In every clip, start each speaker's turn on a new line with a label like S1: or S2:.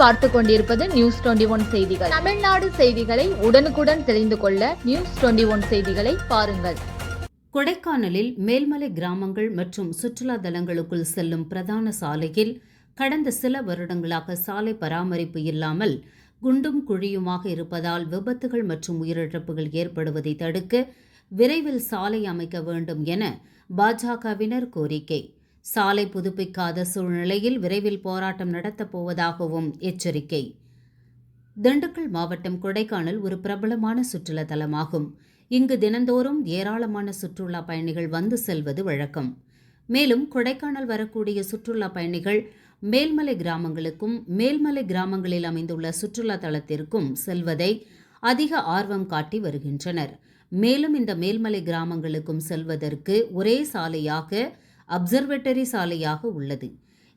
S1: பார்த்து கொண்டிருப்பது news twenty one செய்திகள். தமிழ்நாடு செய்திகளை உடனுக்குடன் தெரிந்து கொள்ள நியூஸ் டுவெண்டி ஒன் செய்திகளை பாருங்கள்.
S2: கொடைக்கானலில் மேல்மலை கிராமங்கள் மற்றும் சுற்றுலா தலங்களுக்குள் செல்லும் பிரதான சாலையில் கடந்த சில வருடங்களாக சாலை பராமரிப்பு இல்லாமல் குண்டும் குழியுமாக இருப்பதால் விபத்துகள் மற்றும் உயிரிழப்புகள் ஏற்படுவதை தடுக்க விரைவில் சாலை அமைக்க வேண்டும் என பாஜகவினர் கோரிக்கை. சாலை புதுப்பிக்காத சூழ்நிலையில் விரைவில் போராட்டம் நடத்தப் போவதாகவும் எச்சரிக்கை. திண்டுக்கல் மாவட்டம் கொடைக்கானல் ஒரு பிரபலமான சுற்றுலா தலமாகும் இங்கு தினந்தோறும் ஏராளமான சுற்றுலா பயணிகள் வந்து செல்வது வழக்கம். மேலும் கொடைக்கானல் வரக்கூடிய சுற்றுலா பயணிகள் மேல்மலை கிராமங்களுக்கும் மேல்மலை கிராமங்களில் அமைந்துள்ள சுற்றுலா தலத்திற்கும் செல்வதை அதிக ஆர்வம் காட்டி வருகின்றனர். மேலும் இந்த மேல்மலை கிராமங்களுக்கும் செல்வதற்கு ஒரே சாலையாக அப்சர்வேட்டரி சாலையாக உள்ளது.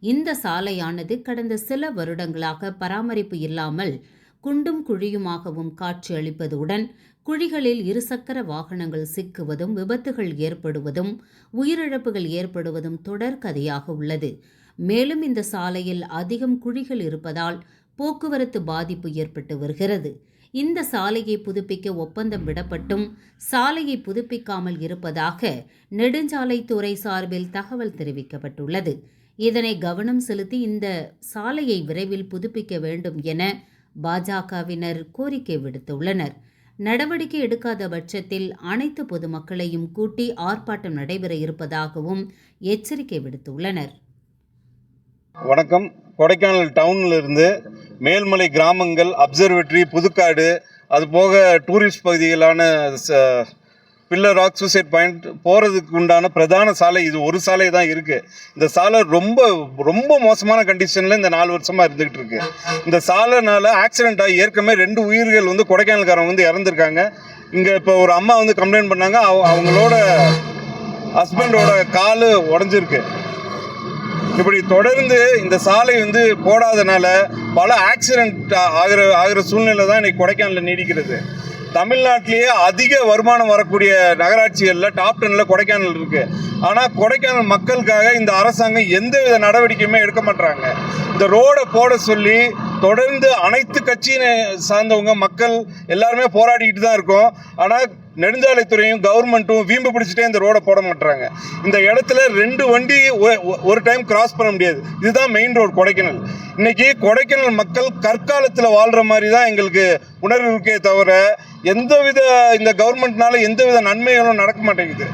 S2: இந்த சாலையானது கடந்த சில வருடங்களாக பராமரிப்பு இல்லாமல் குண்டும் குழியுமாகவும் காட்சியளிப்பதுடன் குழிகளில் இருசக்கர வாகனங்கள் சிக்குவதும் விபத்துகள் ஏற்படுவதும் உயிரிழப்புகள் ஏற்படுவதும் தொடர் கதையாக உள்ளது. மேலும் இந்த சாலையில் அதிகம் குழிகள் இருப்பதால் போக்குவரத்து பாதிப்பு ஏற்பட்டு வருகிறது. இந்த சாலையை புதுப்பிக்க ஒப்பந்தம் விடப்பட்டும் சாலையை புதுப்பிக்காமல் இருப்பதாக நெடுஞ்சாலைத்துறை சார்பில் தகவல் தெரிவிக்கப்பட்டுள்ளது. இதனை கவனம் செலுத்தி இந்த சாலையை விரைவில் புதுப்பிக்க வேண்டும் என பாஜகவினர் கோரிக்கை விடுத்துள்ளனர். நடவடிக்கை எடுக்காத பட்சத்தில் அனைத்து பொதுமக்களையும் கூட்டி ஆர்ப்பாட்டம் நடைபெற இருப்பதாகவும் எச்சரிக்கை விடுத்துள்ளனர்.
S3: வணக்கம். கொடைக்கானல் டவுனில் இருந்து மேல்மலை கிராமங்கள் அப்சர்வேட்டரி புதுக்காடு அது போக டூரிஸ்ட் பகுதிகளான ச- பில்லர் ராக் சூசைட் பாயிண்ட் போகிறதுக்கு உண்டான பிரதான சாலை இது ஒரு சாலை தான் இருக்குது இந்த சாலை ரொம்ப ரொம்ப மோசமான கண்டிஷனில் இந்த நாலு வருஷமாக இருந்துகிட்டு இருக்கு. இந்த சாலைனால ஆக்சிடென்ட் ஆகி ஏற்கனவே ரெண்டு உயிர்கள் வந்து கொடைக்கானல்காரங்க வந்து இறந்துருக்காங்க. இங்கே இப்போ ஒரு அம்மா வந்து கம்ப்ளைண்ட் பண்ணாங்க அவங்களோட ஹஸ்பண்டோட காலு உடஞ்சிருக்கு. இப்படி தொடர்ந்து இந்த சாலை வந்து போடாதனால பல ஆக்சிடென்ட் ஆகிற ஆகிற சூழ்நிலை தான் இன்னைக்கு கொடைக்கானலில் நீடிக்கிறது. தமிழ்நாட்டிலேயே அதிக வருமானம் வரக்கூடிய நகராட்சிகளில் டாப் டெனில் கொடைக்கானல் இருக்குது ஆனால் கொடைக்கானல் மக்களுக்காக இந்த அரசாங்கம் எந்தவித நடவடிக்கையுமே எடுக்க மாட்டாங்க இந்த ரோடை போட சொல்லி தொடர்ந்து அனைத்து கட்சியினை சார்ந்தவங்க மக்கள் எல்லாருமே போராடிக்கிட்டு தான் இருக்கோம். ஆனால் நெடுஞ்சாலைத்துறையும் கவர்மெண்ட்டும் வீம்பு பிடிச்சிட்டே இந்த ரோடை போட மாட்டுறாங்க இந்த இடத்துல ரெண்டு வண்டி ஒ- ஒரு டைம் கிராஸ் பண்ண முடியாது. இதுதான் மெயின் ரோடு கொடைக்கானல். இன்னைக்கு கொடைக்கானல் மக்கள் கற்காலத்தில் வாழ்கிற மாதிரி தான் எங்களுக்கு உணர்வு இருக்கே தவிர எந்தவித இந்த கவர்மெண்ட்னால எந்தவித நன்மைகளும் நடக்க மாட்டேங்குது.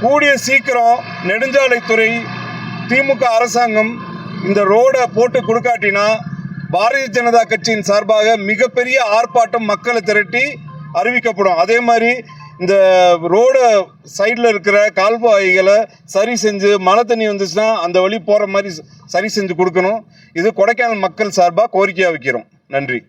S3: கூடிய சீக்கிரம் நெடுஞ்சாலைத்துறை திமுக அரசாங்கம் இந்த ரோடை போட்டு கொடுக்காட்டினா பாரதிய ஜனதா கட்சியின் சார்பாக மிகப்பெரிய ஆர்ப்பாட்டம் மக்களை திரட்டி அறிவிக்கப்படும். அதே மாதிரி இந்த ரோடு சைடில் இருக்கிற கால்வாய்களை சரி செஞ்சு மழை தண்ணி வந்துச்சுன்னா அந்த வழி போகிற மாதிரி சரி செஞ்சு கொடுக்கணும். இது கொடைக்கானல் மக்கள் சார்பாக கோரிக்கையாக வைக்கிறோம். நன்றி.